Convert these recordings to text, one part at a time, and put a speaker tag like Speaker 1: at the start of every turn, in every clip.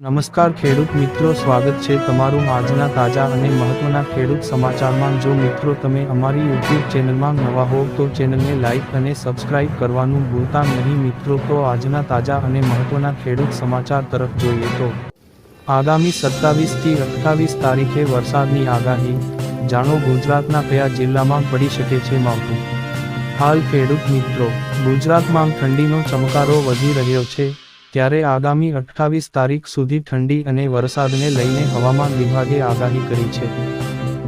Speaker 1: નમસ્કાર ખેડૂત મિત્રો, સ્વાગત છે તમારું આજના તાજા અને મહત્વના ખેડૂત સમાચારમાં. જો મિત્રો તમે અમારી યુટ્યુબ ચેનલમાં નવા હોવ તો ચેનલને લાઇક અને સબસ્ક્રાઇબ કરવાનું ભૂલતા નહીં મિત્રો. તો આજના તાજા અને મહત્વના ખેડૂત સમાચાર તરફ જોઈએ તો. આગામી સત્તાવીસથી અઠ્ઠાવીસ તારીખે વરસાદની આગાહી. જાણો ગુજરાતના કયા જિલ્લામાં પડી શકે છે માવઠું. હાલ ખેડૂત મિત્રો, ગુજરાતમાં ઠંડીનો ચમકારો વધી રહ્યો છે. ત્યારે આગામી અઠ્ઠાવીસ તારીખ સુધી ઠંડી અને વરસાદને લઈને હવામાન વિભાગે આગાહી કરી છે.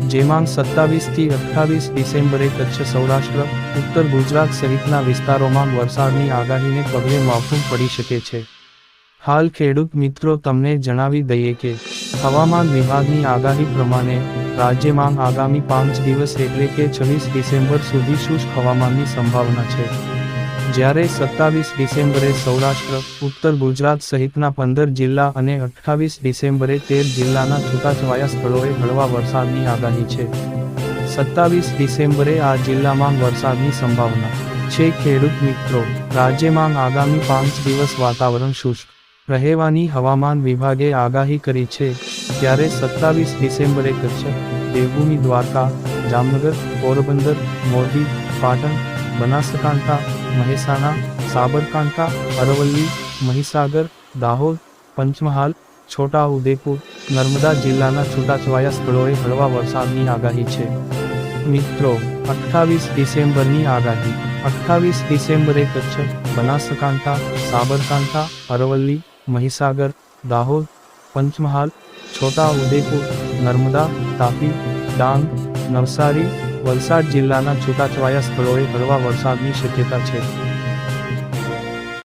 Speaker 1: જેમાં સત્તાવીસથી અઠ્ઠાવીસ ડિસેમ્બરે કચ્છ, સૌરાષ્ટ્ર, ઉત્તર ગુજરાત સહિતના વિસ્તારોમાં વરસાદની આગાહીને પગલે માવઠું પડી શકે છે. હાલ ખેડૂત મિત્રો, તમને જણાવી દઈએ કે હવામાન વિભાગની આગાહી પ્રમાણે રાજ્યમાં આગામી પાંચ દિવસ એટલે કે છવ્વીસ ડિસેમ્બર સુધી શુષ્ક હવામાનની સંભાવના છે. જ્યારે સત્તાવીસ ડિસેમ્બરે સૌરાષ્ટ્ર, ઉત્તર ગુજરાત સહિતના પંદર જિલ્લા અને અઠ્ઠાવીસ ડિસેમ્બરે તેર જિલ્લાના છૂટાછવાયા સ્થળોએ હળવા વરસાદની આગાહી છે. સત્તાવીસ ડિસેમ્બરે આ જિલ્લામાં વરસાદની સંભાવના. છે ખેડૂત મિત્રો, રાજ્યમાં આગામી પાંચ દિવસ વાતાવરણ શુષ્ક. રહેવાની હવામાન વિભાગે આગાહી કરી છે, ત્યારે સત્તાવીસ ડિસેમ્બરે કચ્છ, દેવભૂમિ દ્વારકા, જામનગર, પોરબંદર, મોરબી, પાટણ બનાસકાંઠા, મહેસાણા, સાબરકાંઠા, અરવલ્લી, મહીસાગર, દાહોદ, પંચમહાલ છોટા ઉદેપુર નર્મદા જિલ્લાના છૂટાછવાયા સ્થળોએ હળવા વરસાદની આગાહી છે. મિત્રો, અઠ્ઠાવીસ ડિસેમ્બરની આગાહી. અઠ્ઠાવીસ ડિસેમ્બરે કચ્છ, બનાસકાંઠા, સાબરકાંઠા, અરવલ્લી, મહીસાગર, દાહોદ, પંચમહાલ છોટા ઉદેપુર નર્મદા, તાપી, ડાંગ, નવસારી વલસાડ જિલ્લાના છૂટાછવાયા સ્થળોએ હળવા વરસાદની શક્યતા છે.